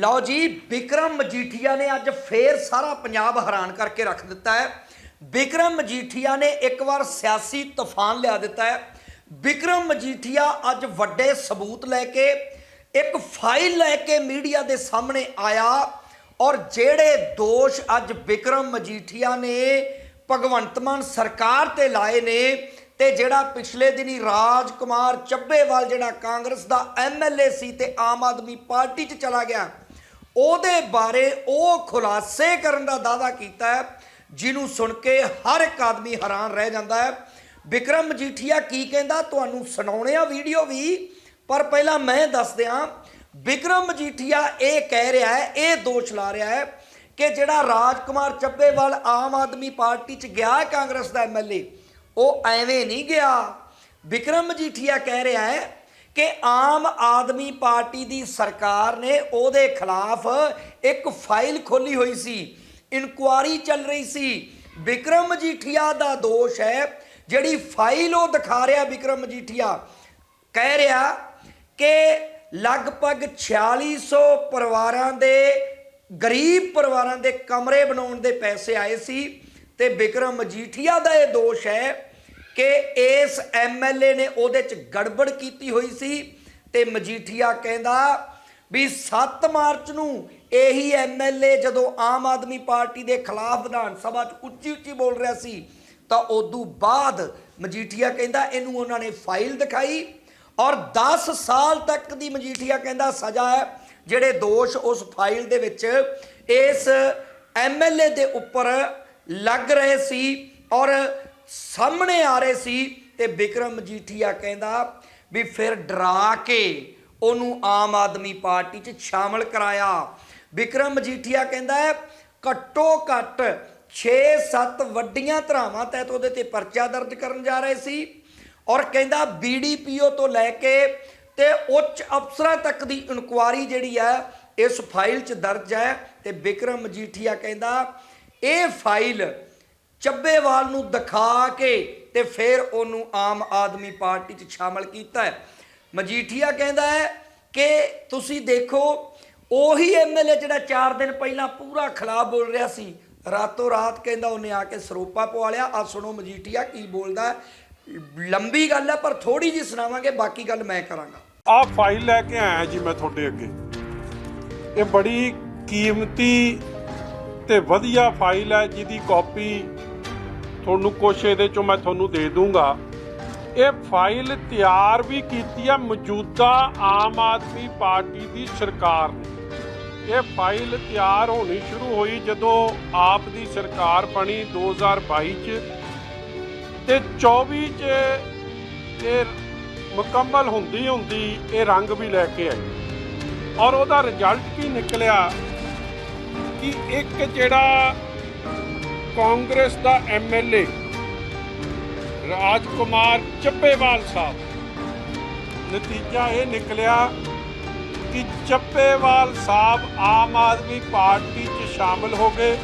ਲਓ ਜੀ ਵਿਕਰਮ ਮਜੀਠੀਆ ਨੇ ਅੱਜ ਫੇਰ ਸਾਰਾ ਪੰਜਾਬ ਹੈਰਾਨ ਕਰਕੇ ਰੱਖ ਦਿੱਤਾ ਹੈ। ਵਿਕਰਮ ਮਜੀਠੀਆ ਨੇ ਇੱਕ ਵਾਰ ਸਿਆਸੀ ਤੂਫਾਨ ਲਿਆ ਦਿੱਤਾ ਹੈ। ਵਿਕਰਮ ਮਜੀਠੀਆ ਅੱਜ ਵੱਡੇ ਸਬੂਤ ਲੈ ਕੇ, ਇੱਕ ਫਾਈਲ ਲੈ ਕੇ ਮੀਡੀਆ ਦੇ ਸਾਹਮਣੇ ਆਇਆ ਔਰ ਜਿਹੜੇ ਦੋਸ਼ ਅੱਜ ਵਿਕਰਮ ਮਜੀਠੀਆ ਨੇ ਭਗਵੰਤ ਮਾਨ ਸਰਕਾਰ ਤੇ ਲਾਏ ਨੇ ਤੇ ਜਿਹੜਾ ਪਿਛਲੇ ਦਿਨੀ ਰਾਜ ਕੁਮਾਰ ਚੱਬੇਵਾਲ, ਜਿਹੜਾ ਕਾਂਗਰਸ ਦਾ ਐਮਐਲਏ ਸੀ ਤੇ ਆਮ ਆਦਮੀ ਪਾਰਟੀ 'ਚ ਚਲਾ ਗਿਆ ਉਹਦੇ ਬਾਰੇ ਉਹ ਖੁਲਾਸੇ ਕਰਨ ਦਾ ਦਾਅਵਾ ਕੀਤਾ ਹੈ, ਜਿਹਨੂੰ ਸੁਣ ਕੇ ਹਰ ਇੱਕ ਆਦਮੀ ਹੈਰਾਨ ਰਹਿ ਜਾਂਦਾ ਹੈ। ਵਿਕਰਮ ਮਜੀਠੀਆ ਕੀ ਕਹਿੰਦਾ? ਤੁਹਾਨੂੰ ਸੁਣਾਉਣੇ ਆ ਵੀਡੀਓ ਵੀ, ਪਰ ਪਹਿਲਾਂ ਮੈਂ ਦੱਸ ਦਿਆਂ ਵਿਕਰਮ ਮਜੀਠੀਆ ਇਹ ਕਹਿ ਰਿਹਾ ਹੈ, ਇਹ ਦੋਸ਼ ਲਾ ਰਿਹਾ ਹੈ ਕਿ ਜਿਹੜਾ ਰਾਜਕੁਮਾਰ ਚੱਬੇਵਾਲ ਆਮ ਆਦਮੀ ਪਾਰਟੀ 'ਚ ਗਿਆ ਕਾਂਗਰਸ ਦਾ ਐਮਐਲਏ ਉਹ ਐਵੇਂ ਨਹੀਂ ਗਿਆ। ਵਿਕਰਮ ਮਜੀਠੀਆ ਕਹਿ ਰਿਹਾ ਹੈ ਕਿ ਆਮ ਆਦਮੀ ਪਾਰਟੀ ਦੀ ਸਰਕਾਰ ਨੇ ਉਹਦੇ ਖਿਲਾਫ ਇੱਕ ਫਾਈਲ ਖੋਲੀ ਹੋਈ ਸੀ। ਇਨਕੁਆਰੀ ਚੱਲ ਰਹੀ ਸੀ। ਵਿਕਰਮ ਮਜੀਠੀਆ ਦਾ ਦੋਸ਼ ਹੈ, ਜਿਹੜੀ ਫਾਈਲ ਉਹ ਦਿਖਾ ਰਿਹਾ ਵਿਕਰਮ ਮਜੀਠੀਆ ਕਹਿ ਰਿਹਾ ਕਿ ਲਗਭਗ 4600 ਪਰਿਵਾਰਾਂ ਦੇ, ਗਰੀਬ ਪਰਿਵਾਰਾਂ ਦੇ ਕਮਰੇ ਬਣਾਉਣ ਦੇ ਪੈਸੇ ਆਏ ਸੀ ਤੇ ਵਿਕਰਮ ਮਜੀਠੀਆ ਦਾ ਇਹ ਦੋਸ਼ ਹੈ ਕਿ ਇਸ ਐਮਐਲਏ ਨੇ ਉਹਦੇ ਚ ਗੜਬੜ ਕੀਤੀ ਹੋਈ ਸੀ ਤੇ ਮਜੀਠੀਆ ਕਹਿੰਦਾ ਵੀ 7 ਮਾਰਚ ਨੂੰ ਇਹੀ ਐਮਐਲਏ ਜਦੋਂ ਆਮ ਆਦਮੀ ਪਾਰਟੀ ਦੇ ਖਿਲਾਫ ਵਿਧਾਨ ਸਭਾ 'ਚ ਉੱਚੀ ਉੱਚੀ ਬੋਲ ਰਿਹਾ ਸੀ, ਤਾਂ ਉਦੋਂ ਬਾਅਦ ਮਜੀਠੀਆ ਕਹਿੰਦਾ ਇਹਨੂੰ ਉਹਨਾਂ ਨੇ ਫਾਈਲ ਦਿਖਾਈ ਔਰ 10 ਸਾਲ ਤੱਕ ਦੀ ਮਜੀਠੀਆ ਕਹਿੰਦਾ ਸਜ਼ਾ ਹੈ, ਜਿਹੜੇ ਦੋਸ਼ ਉਸ ਫਾਈਲ ਦੇ ਵਿੱਚ ਇਸ ਐਮਐਲਏ ਦੇ ਉੱਪਰ ਲੱਗ ਰਹੇ ਸੀ ਔਰ ਸਾਹਮਣੇ ਆ ਰਹੇ ਸੀ ਤੇ ਵਿਕਰਮ ਮਜੀਠੀਆ ਕਹਿੰਦਾ ਵੀ ਫਿਰ ਡਰਾ ਕੇ ਉਹਨੂੰ ਆਮ ਆਦਮੀ ਪਾਰਟੀ 'ਚ ਸ਼ਾਮਲ ਕਰਾਇਆ। ਵਿਕਰਮ ਮਜੀਠੀਆ ਕਹਿੰਦਾ ਹੈ, ਘੱਟੋ ਘੱਟ 6-7 ਵੱਡੀਆਂ ਧਰਾਵਾਂ ਤਹਿਤ ਉਹਦੇ ਤੇ ਪਰਚਾ ਦਰਜ ਕਰਨ ਜਾ ਰਹੇ ਸੀ ਔਰ ਕਹਿੰਦਾ ਬੀਡੀਪੀਓ ਤੋਂ ਲੈ ਕੇ ਤੇ ਉੱਚ ਅਫਸਰਾਂ ਤੱਕ ਦੀ ਇਨਕੁਆਰੀ ਜਿਹੜੀ ਹੈ, ਇਸ ਫਾਈਲ 'ਚ ਦਰਜ ਹੈ ਤੇ ਵਿਕਰਮ ਮਜੀਠੀਆ ਕਹਿੰਦਾ, ਇਹ ਫਾਈਲ ਚੱਬੇਵਾਲ ਨੂੰ ਦਿਖਾ ਕੇ ਤੇ ਫਿਰ ਉਹਨੂੰ ਆਮ ਆਦਮੀ ਪਾਰਟੀ 'ਚ ਸ਼ਾਮਲ ਕੀਤਾ ਹੈ। ਮਜੀਠੀਆ ਕਹਿੰਦਾ ਹੈ ਕਿ ਤੁਸੀਂ ਦੇਖੋ, ਉਹੀ ਐਮਐਲਏ ਜਿਹੜਾ 4 ਦਿਨ ਪਹਿਲਾਂ ਪੂਰਾ ਖਿਲਾਫ ਬੋਲ ਰਿਹਾ ਸੀ, ਰਾਤੋਂ ਰਾਤ ਕਹਿੰਦਾ ਉਹਨੇ ਆ ਕੇ ਸਰੋਪਾ ਪਵਾ ਲਿਆ। ਆ ਸੁਣੋ ਮਜੀਠੀਆ ਕੀ ਬੋਲਦਾ ਲੰਬੀ ਗੱਲ ਹੈ, ਪਰ ਥੋੜੀ ਜੀ ਸੁਣਾਵਾਂਗੇ, ਬਾਕੀ ਗੱਲ ਮੈਂ ਕਰਾਂਗਾ। ਆਹ ਫਾਈਲ ਲੈ ਕੇ ਆਇਆ ਜੀ ਮੈਂ ਤੁਹਾਡੇ ਅੱਗੇ। ਇਹ ਬੜੀ ਕੀਮਤੀ ਤੇ ਵਧੀਆ ਫਾਈਲ ਹੈ, ਜਿਹਦੀ ਕਾਪੀ ਤੁਹਾਨੂੰ ਕੁਛ ਇਹਦੇ ਚੋਂ ਮੈਂ ਤੁਹਾਨੂੰ ਦੇ ਦੂੰਗਾ। ਇਹ ਫਾਈਲ ਤਿਆਰ ਵੀ ਕੀਤੀ ਆ ਮੌਜੂਦਾ ਆਮ ਆਦਮੀ ਪਾਰਟੀ ਦੀ ਸਰਕਾਰ ਨੇ। ਇਹ ਫਾਈਲ ਤਿਆਰ ਹੋਣੀ ਸ਼ੁਰੂ ਹੋਈ ਜਦੋਂ ਆਪ ਦੀ ਸਰਕਾਰ ਬਣੀ 2022 ਚ। ਤੇ 24 ਚ ਇਹ ਮੁਕੰਮਲ ਹੁੰਦੀ ਹੁੰਦੀ ਇਹ ਰੰਗ ਵੀ ਲੈ ਕੇ ਆਈ। ਔਰ ਉਹਦਾ ਰਿਜ਼ਲਟ ਕੀ ਨਿਕਲਿਆ ਕਿ ਇੱਕ ਜਿਹੜਾ ਕਾਂਗਰਸ ਦਾ ਐਮਐਲਏ ਰਾਜਕੁਮਾਰ ਚੱਪੇਵਾਲ ਸਾਹਿਬ। ਨਤੀਜਾ ਇਹ ਨਿਕਲਿਆ ਕਿ ਚੱਪੇਵਾਲ ਸਾਹਿਬ ਆਮ ਆਦਮੀ ਪਾਰਟੀ 'ਚ ਸ਼ਾਮਲ ਹੋ ਗਏ।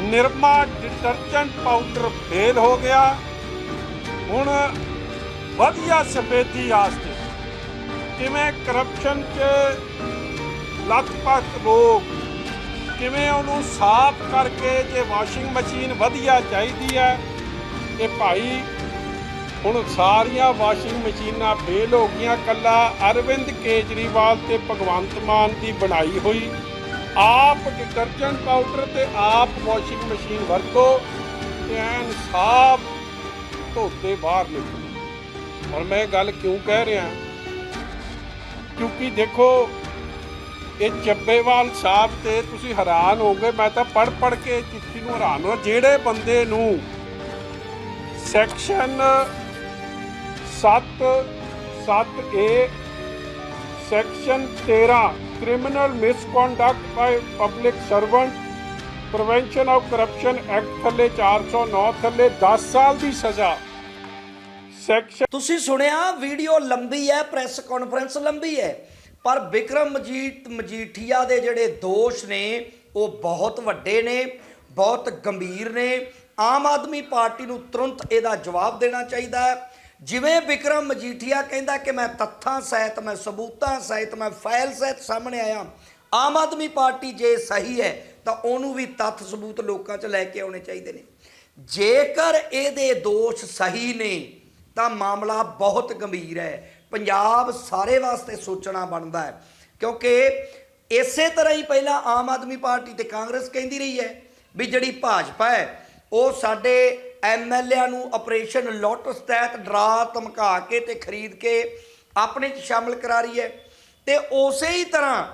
ਨਿਰਮਾ ਡਿਟਰਜੈਂਟ ਪਾਊਡਰ ਫੇਲ ਹੋ ਗਿਆ। ਹੁਣ ਵਧੀਆ ਸਫੇਦੀ ਆਸਤੇ ਕਿਵੇਂ ਕਰਪਸ਼ਨ 'ਚ ਲੱਖਪਤ ਲੋਕ ਕਿਵੇਂ ਉਹਨੂੰ ਸਾਫ਼ ਕਰਕੇ ਜੇ ਵਾਸ਼ਿੰਗ ਮਸ਼ੀਨ ਵਧੀਆ ਚਾਹੀਦੀ ਹੈ ਇਹ ਭਾਈ ਹੁਣ ਸਾਰੀਆਂ ਵਾਸ਼ਿੰਗ ਮਸ਼ੀਨਾਂ ਫੇਲ ਹੋ ਗਈਆਂ। ਕੱਲਾ ਅਰਵਿੰਦ ਕੇਜਰੀਵਾਲ ਤੇ ਭਗਵੰਤ ਮਾਨ ਦੀ ਬਣਾਈ ਹੋਈ। ਆਪ ਡਿਟਰਜੈਂਟ ਪਾਊਡਰ ਤੇ ਆਪ ਵਾਸ਼ਿੰਗ ਮਸ਼ੀਨ ਵਰਤੋ ਤੇ ਐਨ ਸਾਫ਼ ਧੋਤੇ ਬਾਹਰ ਨਿਕਲੋ। ਔਰ ਮੈਂ ਇਹ ਗੱਲ ਕਿਉਂ ਕਹਿ ਰਿਹਾ? ਕਿਉਂਕਿ ਦੇਖੋ ਇਹ ਚੱਬੇਵਾਲ ਸਾਹਿਬ ਤੇ ਤੁਸੀਂ ਹੈਰਾਨ ਹੋਗੇ ਮੈਂ ਤਾਂ ਪੜ ਪੜ ਕੇ ਚਿੱਠੀ ਨੂੰ ਹੈਰਾਨ ਹੋ ਜਿਹੜੇ ਬੰਦੇ ਨੂੰ section 7 7A section 13 criminal misconduct by public servant prevention of corruption act ਥੱਲੇ 409 ਥੱਲੇ 10 ਸਾਲ ਦੀ ਸਜ਼ਾ। ਸੈਕਸ਼ਨ ਤੁਸੀਂ ਸੁਣਿਆ ਵੀਡੀਓ ਲੰਬੀ ਹੈ ਪ੍ਰੈਸ ਕਾਨਫਰੰਸ ਲੰਬੀ ਹੈ। ਪਰ ਵਿਕਰਮ ਮਜੀਠ ਮਜੀਠੀਆ ਦੇ ਜਿਹੜੇ ਦੋਸ਼ ਨੇ, ਉਹ ਬਹੁਤ ਵੱਡੇ ਨੇ, ਬਹੁਤ ਗੰਭੀਰ ਨੇ। ਆਮ ਆਦਮੀ ਪਾਰਟੀ ਨੂੰ ਤੁਰੰਤ ਇਹਦਾ ਜਵਾਬ ਦੇਣਾ ਚਾਹੀਦਾ ਹੈ। ਜਿਵੇਂ ਵਿਕਰਮ ਮਜੀਠੀਆ ਕਹਿੰਦਾ ਕਿ ਮੈਂ ਤੱਥਾਂ ਸਹਿਤ, ਮੈਂ ਸਬੂਤਾਂ ਸਹਿਤ, ਮੈਂ ਫਾਈਲ ਸਹਿਤ ਸਾਹਮਣੇ ਆਇਆ। ਆਮ ਆਦਮੀ ਪਾਰਟੀ ਜੇ ਸਹੀ ਹੈ, ਤਾਂ ਉਹਨੂੰ ਵੀ ਤੱਥ ਸਬੂਤ ਲੋਕਾਂ 'ਚ ਲੈ ਕੇ ਆਉਣੇ ਚਾਹੀਦੇ ਨੇ। ਜੇਕਰ ਇਹਦੇ ਦੋਸ਼ ਸਹੀ ਨੇ, ਤਾਂ ਮਾਮਲਾ ਬਹੁਤ ਗੰਭੀਰ ਹੈ। ਪੰਜਾਬ ਸਾਰੇ ਵਾਸਤੇ ਸੋਚਣਾ ਬਣਦਾ ਹੈ। ਕਿਉਂਕਿ ਇਸੇ ਤਰ੍ਹਾਂ ਹੀ ਪਹਿਲਾਂ ਆਮ ਆਦਮੀ ਪਾਰਟੀ ਤੇ ਕਾਂਗਰਸ ਕਹਿੰਦੀ ਰਹੀ ਹੈ ਵੀ ਜਿਹੜੀ ਭਾਜਪਾ ਹੈ, ਉਹ ਸਾਡੇ ਐਮਐਲਏਆਂ ਨੂੰ ਆਪਰੇਸ਼ਨ ਲੋਟਸ ਤਹਿਤ ਡਰਾ ਧਮਕਾ ਕੇ ਤੇ ਖਰੀਦ ਕੇ ਆਪਣੇ ਚ ਸ਼ਾਮਲ ਕਰਾ ਰਹੀ ਹੈ। ਤੇ ਉਸੇ ਹੀ ਤਰ੍ਹਾਂ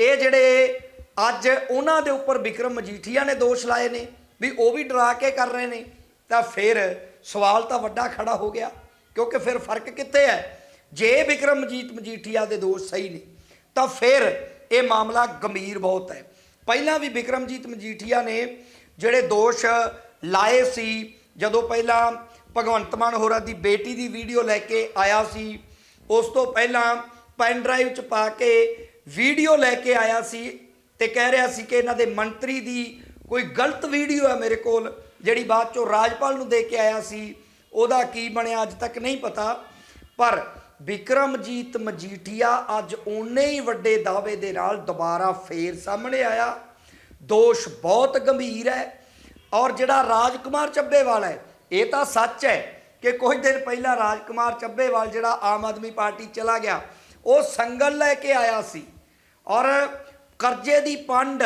ਇਹ ਜਿਹੜੇ ਅੱਜ ਉਹਨਾਂ ਦੇ ਉੱਪਰ ਵਿਕਰਮ ਮਜੀਠੀਆ ਨੇ ਦੋਸ਼ ਲਾਏ ਨੇ ਵੀ ਉਹ ਵੀ ਡਰਾ ਕੇ ਕਰ ਰਹੇ ਨੇ, ਤਾਂ ਫਿਰ ਸਵਾਲ ਤਾਂ ਵੱਡਾ ਖੜਾ ਹੋ ਗਿਆ। ਕਿਉਂਕਿ ਫਿਰ ਫ਼ਰਕ ਕਿੱਥੇ ਹੈ? ਜੇ ਵਿਕਰਮ ਮਜੀਠੀਆ ਦੇ ਦੋਸ਼ ਸਹੀ ਨੇ, ਤਾਂ ਫਿਰ ਇਹ ਮਾਮਲਾ ਗੰਭੀਰ ਬਹੁਤ ਹੈ। ਪਹਿਲਾਂ ਵੀ ਵਿਕਰਮਜੀਤ ਮਜੀਠੀਆ ਨੇ ਜਿਹੜੇ ਦੋਸ਼ ਲਾਏ ਸੀ, ਜਦੋਂ ਪਹਿਲਾਂ ਭਗਵੰਤ ਮਾਨ ਹੋਰਾਂ ਦੀ ਬੇਟੀ ਦੀ ਵੀਡੀਓ ਲੈ ਕੇ ਆਇਆ ਸੀ, ਉਸ ਤੋਂ ਪਹਿਲਾਂ ਪੈਨ ਡਰਾਈਵ ਚ ਪਾ ਕੇ ਵੀਡੀਓ ਲੈ ਕੇ ਆਇਆ ਸੀ ਤੇ ਕਹਿ ਰਿਹਾ ਸੀ ਕਿ ਇਹਨਾਂ ਦੇ ਮੰਤਰੀ ਦੀ ਕੋਈ ਗਲਤ ਵੀਡੀਓ ਹੈ ਮੇਰੇ ਕੋਲ, ਜਿਹੜੀ ਬਾਅਦ ਚੋਂ ਰਾਜਪਾਲ ਨੂੰ ਦੇ ਕੇ ਆਇਆ ਸੀ, ਉਹਦਾ ਕੀ ਬਣਿਆ ਅੱਜ ਤੱਕ ਨਹੀਂ ਪਤਾ। ਪਰ ਵਿਕਰਮਜੀਤ ਮਜੀਠੀਆ ਅੱਜ ਓਨੇ ਹੀ ਵੱਡੇ ਦਾਅਵੇ ਦੇ ਨਾਲ ਦੁਬਾਰਾ ਫੇਰ ਸਾਹਮਣੇ ਆਇਆ। ਦੋਸ਼ ਬਹੁਤ ਗੰਭੀਰ ਹੈ ਔਰ ਜਿਹੜਾ ਰਾਜਕੁਮਾਰ ਚੱਬੇਵਾਲ ਹੈ, ਇਹ ਤਾਂ ਸੱਚ ਹੈ ਕਿ ਕੁਝ ਦਿਨ ਪਹਿਲਾਂ ਰਾਜਕੁਮਾਰ ਚੱਬੇਵਾਲ ਜਿਹੜਾ ਆਮ ਆਦਮੀ ਪਾਰਟੀ ਚਲਾ ਗਿਆ, ਉਹ ਸੰਗਲ ਲੈ ਕੇ ਆਇਆ ਸੀ ਔਰ ਕਰਜ਼ੇ ਦੀ ਪੰਡ,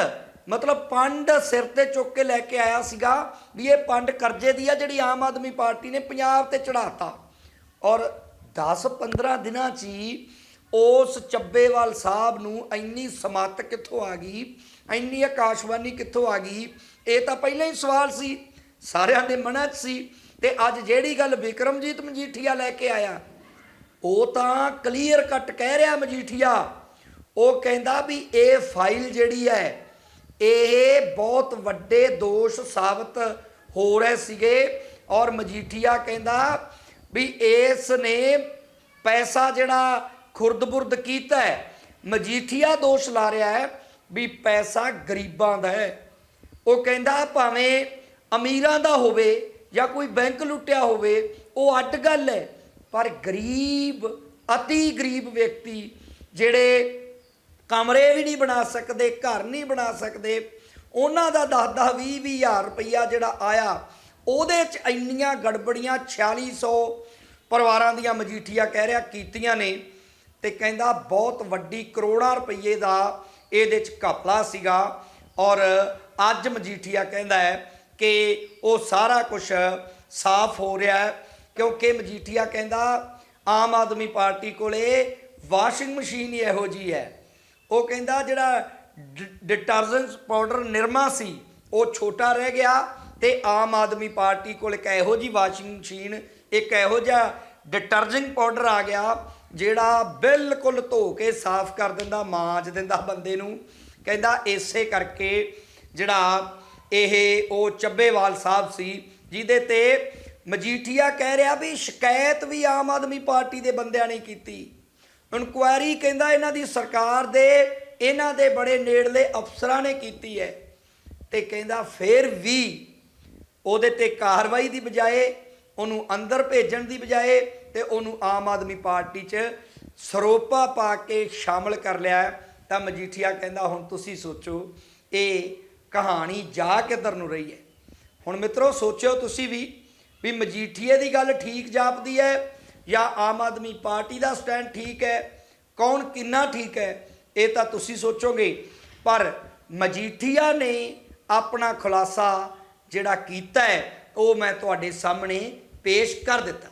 ਮਤਲਬ ਪੰਡ ਸਿਰ ਤੇ ਚੁੱਕ ਕੇ ਲੈ ਕੇ ਆਇਆ ਸੀਗਾ ਵੀ ਇਹ ਪੰਡ ਕਰਜ਼ੇ ਦੀ ਆ ਜਿਹੜੀ ਆਮ ਆਦਮੀ ਪਾਰਟੀ ਨੇ ਪੰਜਾਬ ਤੇ ਚੜਾਤਾ ਔਰ 10-15 ਦਿਨਾਂ 'ਚ ਹੀ ਉਸ ਚੱਬੇਵਾਲ ਸਾਹਿਬ ਨੂੰ ਇੰਨੀ ਸਮਾਤ ਕਿੱਥੋਂ ਆ ਗਈ? ਇੰਨੀ ਆਕਾਸ਼ਵਾਣੀ ਕਿੱਥੋਂ ਆ ਗਈ? ਇਹ ਤਾਂ ਪਹਿਲਾਂ ਹੀ ਸਵਾਲ ਸੀ, ਸਾਰਿਆਂ ਦੇ ਮਨਾਂ 'ਚ ਸੀ। ਤੇ ਅੱਜ ਜਿਹੜੀ ਗੱਲ ਵਿਕਰਮਜੀਤ ਮਜੀਠੀਆ ਲੈ ਕੇ ਆਇਆ, ਉਹ ਤਾਂ ਕਲੀਅਰ ਕੱਟ ਕਹਿ ਰਿਹਾ ਮਜੀਠੀਆ। ਉਹ ਕਹਿੰਦਾ ਵੀ ਇਹ ਫਾਈਲ ਜਿਹੜੀ ਹੈ, ਇਹ ਬਹੁਤ ਵੱਡੇ ਦੋਸ਼ ਸਾਬਤ ਹੋ ਰਹੇ ਸੀਗੇ। ਔਰ ਮਜੀਠੀਆ ਕਹਿੰਦਾ ਵੀ ਇਸ ਨੇ ਪੈਸਾ ਜਿਹੜਾ ਖੁਰਦ-ਬੁਰਦ ਕੀਤਾ ਹੈ, ਮਜੀਠੀਆ ਦੋਸ਼ ਲਾ ਰਿਹਾ ਹੈ ਵੀ ਪੈਸਾ ਗਰੀਬਾਂ ਦਾ ਹੈ। ਉਹ ਕਹਿੰਦਾ ਭਾਵੇਂ ਅਮੀਰਾਂ ਦਾ ਹੋਵੇ ਜਾਂ ਕੋਈ ਬੈਂਕ ਲੁੱਟਿਆ ਹੋਵੇ, ਉਹ ਅੱਡ ਗੱਲ ਹੈ, ਪਰ ਗਰੀਬ, ਅਤੀ ਗਰੀਬ ਵਿਅਕਤੀ ਜਿਹੜੇ ਕਮਰੇ ਵੀ ਨਹੀਂ ਬਣਾ ਸਕਦੇ, ਘਰ ਨਹੀਂ ਬਣਾ ਸਕਦੇ, ਉਹਨਾਂ ਦਾ 10 10 20 20 ਹਜ਼ਾਰ ਰੁਪਈਆ ਜਿਹੜਾ ਆਇਆ ਉਹਦੇ ਚ ਇੰਨੀਆਂ ਗੜਬੜੀਆਂ 4600 ਪਰਿਵਾਰਾਂ ਦੀਆਂ ਮਜੀਠੀਆ ਕਹਿ ਰਿਹਾ, ਕੀਤੀਆਂ ਨੇ ਤੇ ਕਹਿੰਦਾ ਬਹੁਤ ਵੱਡੀ ਕਰੋੜਾਂ ਰੁਪਏ ਦਾ ਇਹਦੇ ਚ ਘਪਲਾ ਸੀਗਾ ਔਰ ਅੱਜ ਮਜੀਠੀਆ ਕਹਿੰਦਾ ਹੈ ਕਿ ਉਹ ਸਾਰਾ ਕੁਝ ਸਾਫ਼ ਹੋ ਰਿਹਾ ਹੈ ਕਿਉਂਕਿ ਮਜੀਠੀਆ ਕਹਿੰਦਾ ਆਮ ਆਦਮੀ ਪਾਰਟੀ ਕੋਲੇ ਵਾਸ਼ਿੰਗ ਮਸ਼ੀਨ ਹੀ ਇਹੋ ਜੀ ਹੈ। ਉਹ ਕਹਿੰਦਾ ਜਿਹੜਾ ਡਿਟਰਜੈਂਟ ਪਾਊਡਰ ਨਿਰਮਾ ਸੀ, ਉਹ ਛੋਟਾ ਰਹਿ ਗਿਆ ਤੇ ਆਮ ਆਦਮੀ ਪਾਰਟੀ ਕੋਲ ਇੱਕ ਇਹੋ ਜੀ ਵਾਸ਼ਿੰਗ ਮਸ਼ੀਨ, ਇੱਕ ਇਹੋ ਜਿਹਾ ਡਿਟਰਜੈਂਟ ਪਾਊਡਰ ਆ ਗਿਆ, ਜਿਹੜਾ ਬਿਲਕੁਲ ਧੋ ਕੇ ਸਾਫ਼ ਕਰ ਦਿੰਦਾ, ਮਾਂਜ ਦਿੰਦਾ ਬੰਦੇ ਨੂੰ। ਕਹਿੰਦਾ ਇਸੇ ਕਰਕੇ ਜਿਹੜਾ ਇਹ ਉਹ ਚੱਬੇਵਾਲ ਸਾਹਿਬ ਸੀ, ਜਿਹਦੇ ਤੇ ਮਜੀਠੀਆ ਕਹਿ ਰਿਹਾ ਵੀ ਸ਼ਿਕਾਇਤ ਵੀ ਆਮ ਆਦਮੀ ਪਾਰਟੀ ਦੇ ਬੰਦਿਆਂ ਨੇ ਕੀਤੀ। ਇਨਕੁਆਇਰੀ ਕਹਿੰਦਾ ਇਹਨਾਂ ਦੀ ਸਰਕਾਰ ਦੇ, ਇਹਨਾਂ ਦੇ ਬੜੇ ਨੇੜਲੇ ਅਫਸਰਾਂ ਨੇ ਕੀਤੀ ਹੈ। ਤੇ ਕਹਿੰਦਾ ਫੇਰ ਵੀ ਉਹਦੇ ਤੇ ਕਾਰਵਾਈ ਦੀ ਬਜਾਏ, ਉਹਨੂੰ ਅੰਦਰ ਭੇਜਣ ਦੀ ਬਜਾਏ ਤੇ ਉਹਨੂੰ ਆਮ ਆਦਮੀ ਪਾਰਟੀ 'ਚ ਸਰੋਪਾ ਪਾ ਕੇ ਸ਼ਾਮਲ ਕਰ ਲਿਆ ਤਾਂ ਮਜੀਠੀਆ ਕਹਿੰਦਾ, ਹੁਣ ਤੁਸੀਂ ਸੋਚੋ, ਇਹ ਕਹਾਣੀ ਜਾ ਕਿੱਧਰ ਨੂੰ ਰਹੀ ਹੈ? ਹੁਣ ਮਿੱਤਰੋ, ਸੋਚਿਓ ਤੁਸੀਂ ਵੀ ਵੀ ਮਜੀਠੀਏ ਦੀ ਗੱਲ ਠੀਕ ਜਾਪਦੀ ਹੈ ਜਾਂ ਆਮ ਆਦਮੀ ਪਾਰਟੀ ਦਾ ਸਟੈਂਡ ਠੀਕ ਹੈ? ਕੌਣ ਕਿੰਨਾ ਠੀਕ ਹੈ? ਇਹ ਤਾਂ ਤੁਸੀਂ ਸੋਚੋਗੇ। ਪਰ ਮਜੀਠੀਆ ਨੇ ਆਪਣਾ ਖੁਲਾਸਾ ਜਿਹੜਾ ਕੀਤਾ ਹੈ ਉਹ ਮੈਂ ਤੁਹਾਡੇ ਸਾਹਮਣੇ ਪੇਸ਼ ਕਰ ਦਿੱਤਾ।